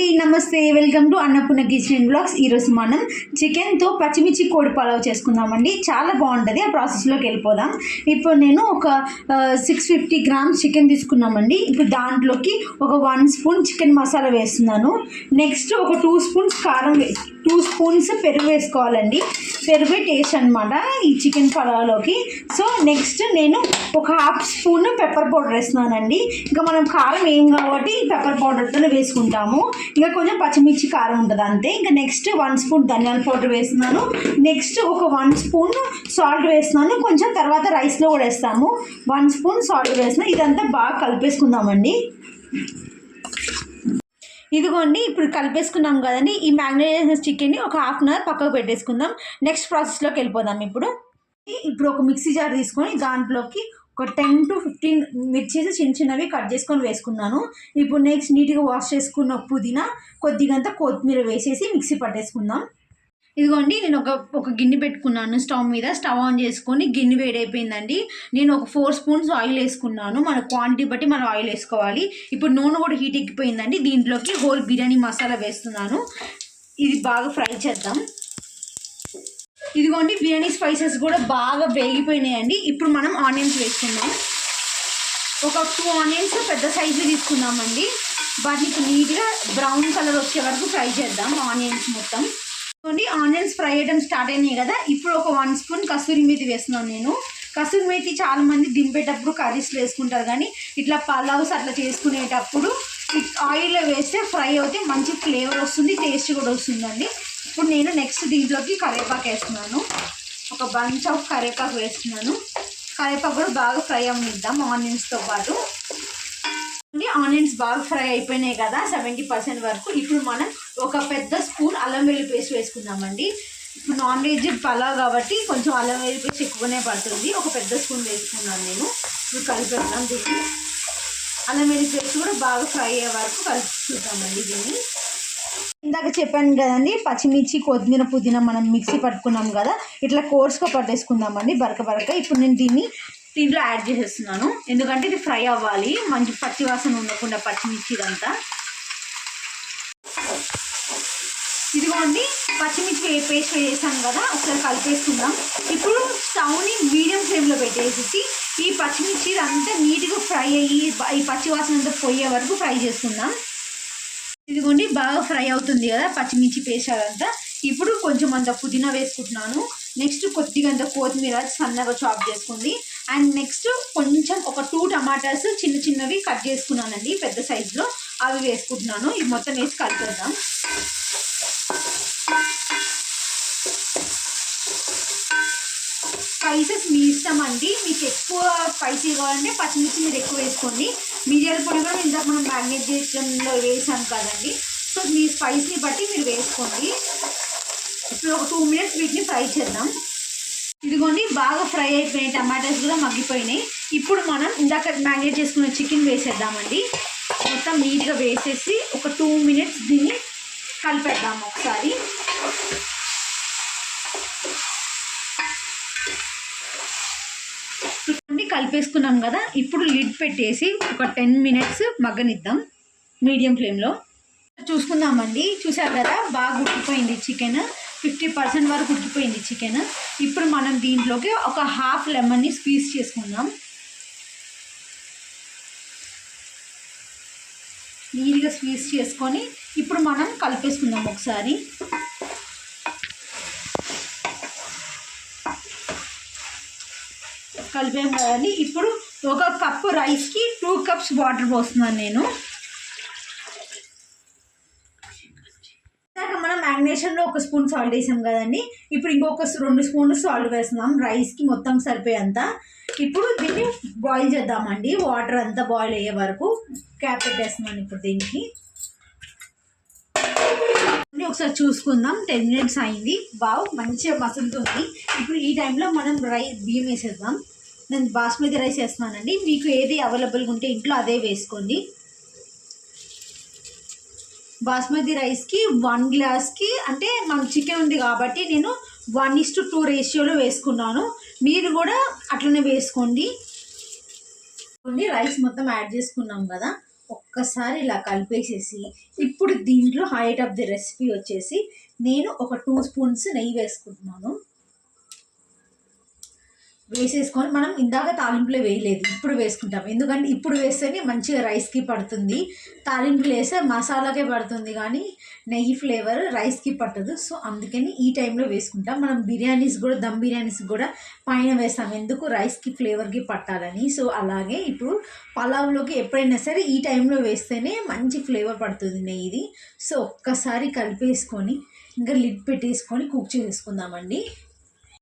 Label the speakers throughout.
Speaker 1: అండి నమస్తే. Welcome to Annapurna kitchen blogs. ఈరోజు మనం చికెన్తో పచ్చిమిర్చి కోడి పలావ్ చేసుకుందామండి. చాలా బాగుంటుంది. ఆ ప్రాసెస్లోకి వెళ్ళిపోదాం. ఇప్పుడు నేను ఒక సిక్స్ ఫిఫ్టీ గ్రామ్స్ చికెన్ తీసుకున్నామండి. ఇప్పుడు దాంట్లోకి ఒక వన్ స్పూన్ చికెన్ మసాలా వేస్తున్నాను. నెక్స్ట్ ఒక టూ స్పూన్స్ కారం వే టూ స్పూన్స్ పెరుగు వేసుకోవాలండి. పెరుగు టేస్ట్ అనమాట ఈ చికెన్ పలావ్లోకి. సో నెక్స్ట్ నేను ఒక హాఫ్ స్పూన్ పెప్పర్ పౌడర్ వేస్తున్నానండి. ఇంకా మనం కారం ఏం కాబట్టి పెప్పర్ పౌడర్తో వేసుకుంటాము. ఇంకా కొంచెం పచ్చిమిర్చి కారం ఉంటుంది అంతే. ఇంకా నెక్స్ట్ వన్ స్పూన్ ధనియాల పౌడర్ వేస్తున్నాను. నెక్స్ట్ ఒక వన్ స్పూన్ సాల్ట్ వేస్తున్నాను. కొంచెం తర్వాత రైస్లో కూడా వేస్తాము. వన్ స్పూన్ సాల్ట్ వేస్తున్నాను ఇదంతా బాగా కలిపేసుకుందామండి. ఇదిగోండి ఇప్పుడు కలిపేసుకున్నాం కదండి. ఈ మ్యాగ్నేట్ చేసిన చికెన్ని ఒక హాఫ్ అన్ అవర్ పక్కకు పెట్టేసుకుందాం. నెక్స్ట్ ప్రాసెస్లోకి వెళ్ళిపోదాం ఇప్పుడు. ఇప్పుడు ఒక మిక్సీ జార్ తీసుకొని దాంట్లోకి ఒక టెన్ టు ఫిఫ్టీన్ మిర్చీస్ చిన్న చిన్నవి కట్ చేసుకొని వేసుకున్నాను. ఇప్పుడు నెక్స్ట్ నీట్గా వాష్ చేసుకున్న పుదీనా కొద్దిగంత కొత్తిమీర వేసేసి మిక్సీ పట్టేసుకుందాం. ఇదిగోండి నేను ఒక ఒక గిన్నె పెట్టుకున్నాను స్టవ్ మీద. స్టవ్ ఆన్ చేసుకొని గిన్నె వేడైపోయిందండి. నేను ఒక ఫోర్ స్పూన్స్ ఆయిల్ వేసుకున్నాను. మన క్వాంటిటీ బట్టి మనం ఆయిల్ వేసుకోవాలి. ఇప్పుడు నూనె కూడా హీట్ ఎక్కిపోయిందండి. దీంట్లోకి హోల్ బిర్యానీ మసాలా వేస్తున్నాను. ఇది బాగా ఫ్రై చేద్దాం. ఇదిగోండి బిర్యానీ స్పైసెస్ కూడా బాగా వేగిపోయినాయండి. ఇప్పుడు మనం ఆనియన్స్ వేసుకుందాం. ఒక టూ ఆనియన్స్ పెద్ద సైజు తీసుకున్నామండి వాటిని నీట్గా బ్రౌన్ కలర్ వచ్చే వరకు ఫ్రై చేద్దాం ఆనియన్స్ మొత్తం. చూడండి ఆనియన్స్ ఫ్రై చేయడం స్టార్ట్ అయినాయి కదా. ఇప్పుడు ఒక వన్ స్పూన్ కసూరి మేతి వేస్తున్నాను నేను. కసూరి మేతి చాలా మంది దింపేటప్పుడు కర్రీస్లో వేసుకుంటారు కానీ ఇట్లా పలావ్స్ అట్లా చేసుకునేటప్పుడు ఆయిల్లో వేస్తే ఫ్రై అవుతే మంచి ఫ్లేవర్ వస్తుంది టేస్ట్ కూడా వస్తుందండి. ఇప్పుడు నేను నెక్స్ట్ దీంట్లోకి కరివేపాకు వేస్తున్నాను. ఒక బంచ్ ఆఫ్ కరివేపాకు వేస్తున్నాను. కరివేపాకు కూడా బాగా ఫ్రై అవ్వనిద్దాం ఆనియన్స్తో పాటు. ఆనియన్స్ బాగా ఫ్రై అయిపోయినాయి కదా సెవెంటీ పర్సెంట్ వరకు. ఇప్పుడు మనం ఒక పెద్ద స్పూన్ అల్లం వెల్లి పేస్ట్ వేసుకుందామండి. ఇప్పుడు నాన్ వెజ్ పలావ్ కాబట్టి కొంచెం అల్లం వెల్లి పేస్ట్ ఎక్కువనే పడుతుంది. ఒక పెద్ద స్పూన్ వేసుకున్నాను నేను. ఇప్పుడు కలిపేద్దాం దీన్ని. అల్లం వెల్లి పేస్ట్ కూడా బాగా ఫ్రై అయ్యే వరకు కలిపి దీన్ని. ఇందాక చెప్పాను కదండి పచ్చిమిర్చి కొత్తిమీర పుదీనా మనం మిక్సీ పట్టుకున్నాం కదా ఇట్లా కోర్స్గా పట్టేసుకుందామండి బరక బరక. ఇప్పుడు నేను దీన్ని దీంట్లో యాడ్ చేసేస్తున్నాను. ఎందుకంటే ఇది ఫ్రై అవ్వాలి. మంచి పచ్చి వాసన ఉండకుండా పచ్చిమిర్చి ఇదంతా ఇదిగోండి పచ్చిమిర్చి పేస్ట్ వేసాను కదా ఒకసారి కలిపేసుకుందాం. ఇప్పుడు స్టవ్ని మీడియం ఫ్లేమ్లో పెట్టేసేసి ఈ పచ్చిమిర్చి అంతా నీట్గా ఫ్రై అయ్యి ఈ పచ్చి వాసన అంతా పోయే వరకు ఫ్రై చేసుకుందాం. ఇదిగోండి బాగా ఫ్రై అవుతుంది కదా పచ్చిమిర్చి పేస్ట్ అదంతా. ఇప్పుడు కొంచెం అంత పుదీనా వేసుకుంటున్నాను. నెక్స్ట్ కొద్దిగా అంత కొత్తిమీర సన్నగా చాప్ చేసుకుంది అండ్ నెక్స్ట్ కొంచెం ఒక టూ టమాటాస్ చిన్న చిన్నవి కట్ చేసుకున్నానండి పెద్ద సైజులో అవి వేసుకుంటున్నాను. ఇవి మొత్తం వేసి కలిపేద్దాం. స్పైసెస్ మీ ఇష్టం అండి. మీకు ఎక్కువ స్పైసీ కావాలంటే పచ్చిమిర్చి మీరు ఎక్కువ వేసుకోండి. మిరియాల పొడి కూడా ఇందాక మనం మ్యాగ్నేట్ చేయడంలో వేసాం కదండి. సో మీ స్పైస్ని బట్టి మీరు వేసుకోండి. ఇప్పుడు ఒక టూ మినిట్స్ వీటిని ఫ్రై చేద్దాం. ఇదిగోండి బాగా ఫ్రై అయిపోయినాయి. టమాటాస్ కూడా మగ్గిపోయినాయి. ఇప్పుడు మనం ఇందాక మ్యాగ్నేట్ చేసుకున్న చికెన్ వేసేద్దామండి. మొత్తం నీట్గా వేసేసి ఒక టూ మినిట్స్ దీన్ని కలిపేద్దాం ఒకసారి చూడండి కలిపేసుకున్నాం కదా ఇప్పుడు లిడ్ పెట్టేసి ఒక టెన్ మినిట్స్ మగ్గనిద్దాం మీడియం ఫ్లేమ్లో. చూసుకుందామండి. చూసారు కదా బాగా ఉడికిపోయింది చికెన్. ఫిఫ్టీ పర్సెంట్ వరకు ఉడికిపోయింది చికెన్. ఇప్పుడు మనం దీంట్లోకి ఒక హాఫ్ లెమన్ని స్క్వీజ్ చేసుకుందాం. నీట్గా స్క్వీజ్ చేసుకొని ఇప్పుడు మనం కలిపేసుకుందాం ఒకసారి. కలిపాం కదండి ఇప్పుడు ఒక కప్పు రైస్కి టూ కప్స్ వాటర్ పోస్తున్నాను నేను. ఇందాక మనం మ్యాగ్నేషన్లో ఒక స్పూన్ సాల్ట్ వేసాం కదండి. ఇప్పుడు ఇంకొక రెండు స్పూన్లు సాల్ట్ వేస్తున్నాం. రైస్కి మొత్తం సరిపోయేంత. ఇప్పుడు దీన్ని బాయిల్ చేద్దామండి. వాటర్ అంతా బాయిల్ అయ్యే వరకు క్యాప్ పెట్టేస్తున్నాను ఇప్పుడు దీనికి. ఒకసారి చూసుకుందాం. టెన్ మినిట్స్ అయింది. బావ్ మంచిగా మసులుతుంది. ఇప్పుడు ఈ టైంలో మనం రై బియ్యం వేసేద్దాం. నేను బాస్మతి రైస్ వేస్తున్నానండి. మీకు ఏది అవైలబుల్గా ఉంటే ఇంట్లో అదే వేసుకోండి. బాస్మతి రైస్కి వన్ గ్లాస్కి అంటే మన చికెన్ ఉంది కాబట్టి నేను వన్ ఇస్ టు టూ రేషియోలో వేసుకున్నాను. మీరు కూడా అట్లనే వేసుకోండి. రైస్ మొత్తం యాడ్ చేసుకున్నాం కదా. ఒక్కసారి ఇలా కలిపేసేసి ఇప్పుడు దీంట్లో హైట్ ఆఫ్ ది రెసిపీ వచ్చేసి నేను ఒక టూ స్పూన్స్ నెయ్యి వేసుకుంటున్నాను. వేసేసుకొని మనం ఇందాక తాలింపులో వేయలేదు ఇప్పుడు వేసుకుంటాం. ఎందుకంటే ఇప్పుడు వేస్తేనే మంచిగా రైస్కి పడుతుంది. తాలింపులు వేస్తే మసాలాకే పడుతుంది కానీ నెయ్యి ఫ్లేవర్ రైస్కి పట్టదు. సో అందుకని ఈ టైంలో వేసుకుంటాం. మనం బిర్యానీస్ కూడా దమ్ బిర్యానీస్ కూడా పైన వేస్తాం. ఎందుకు? రైస్కి ఫ్లేవర్కి పట్టాలని. సో అలాగే ఇప్పుడు పలావ్లోకి ఎప్పుడైనా సరే ఈ టైంలో వేస్తేనే మంచి ఫ్లేవర్ పడుతుంది నెయ్యిది. సో ఒక్కసారి కలిపేసుకొని ఇంకా లిడ్ పెట్టేసుకొని కుక్ చేసుకుందామండి.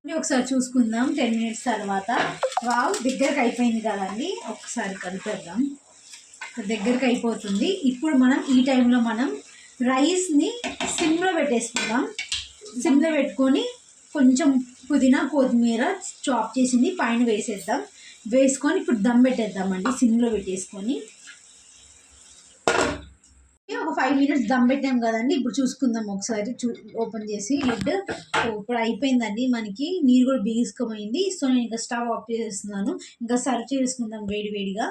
Speaker 1: ఇది ఒకసారి చూసుకుందాం టెన్ మినిట్స్ తర్వాత. వావ్ దగ్గరకు అయిపోయింది కదండి. ఒకసారి కలిపేద్దాం. దగ్గరకు అయిపోతుంది. ఇప్పుడు మనం ఈ టైంలో మనం రైస్ని సిమ్లో పెట్టేసుకుందాం. సిమ్లో పెట్టుకొని కొంచెం పుదీనా కొత్తిమీర చాప్ చేసింది పైన వేసేద్దాం. వేసుకొని ఇప్పుడు దమ్ పెట్టేద్దామండి సిమ్లో పెట్టేసుకొని. ఒక ఫైవ్ మినిట్స్ దమ్ పెట్టాం కదండి. ఇప్పుడు చూసుకుందాం ఒకసారి చూ ఓపెన్ చేసి లిడ్. ఇప్పుడు అయిపోయిందండి మనకి. నీరు కూడా బిగుసుకుపోయింది. సో నేను ఇంకా స్టవ్ ఆఫ్ చేస్తున్నాను. ఇంకా సర్వ్ చేసుకుందాం వేడి వేడిగా.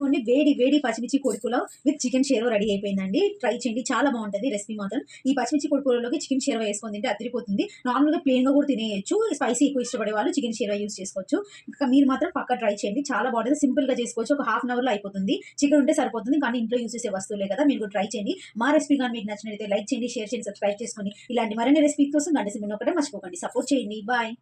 Speaker 1: కొన్ని వేడి వేడి పచ్చిమిర్చి కొడుకులో విత్ చికెన్ షేర్వ రెడీ అయిపోయిందండి. ట్రై చేయండి చాలా బాగుంటుంది రెసిపీ మాత్రం. ఈ పచ్చిమిర్చి కొడుకులలోకి చికెన్ షేర్వ వేసుకొని తింటే అదిరిపోతుంది. నార్మల్గా ప్లేన్గా కూడా తినేయచ్చు. స్పైసీ ఎక్కువ ఇష్టపడే వాళ్ళు చికెన్ షేర్వ యూస్ చేసుకోవచ్చు. ఇంకా మీరు మాత్రం పక్క ట్రై చేయండి. చాలా బాగుంటుంది. సింపుల్గా చేసుకోవచ్చు. ఒక హాఫ్ అన్ అవర్లో అయిపోతుంది. చికెన్ ఉంటే సరిపోతుంది. కానీ ఇంట్లో యూస్ చేసే వస్తువులే కదా. మీరు ట్రై చేయండి. మా రెసిపీ కానీ మీకు నచ్చినట్లయితే లైక్ చేయండి షేర్ చేయండి సబ్స్క్రైబ్ చేసుకొని ఇలాంటి మరిన్ని రెసిపీ కోసం గంట సిమ్ ఒకటే మర్చిపోకండి. సపోర్ట్ చేయండి. బాయ్